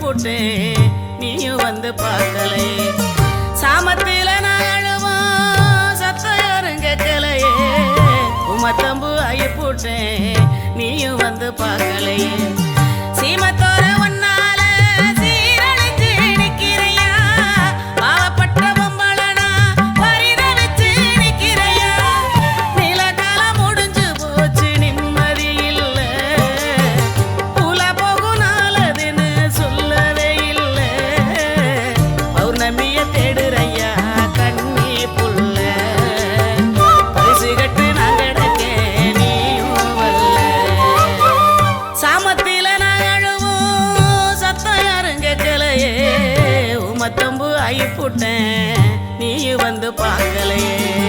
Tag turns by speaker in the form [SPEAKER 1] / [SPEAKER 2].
[SPEAKER 1] போட்டேன் நீயும் வந்து பார்க்கலையே. சாமத்தில நான் அழுவோம் சத்தம் கேட்கலையே. உமத்தம்பு ஆகி போட்டேன் நீயும் வந்து பார்க்கலையே. சாமத்தில நான் அழுவோம். சத்தம் யாரும் கேட்கலையே உமத்தம்பு ஆகி போட்டேன். நீ வந்து பார்க்கலையே.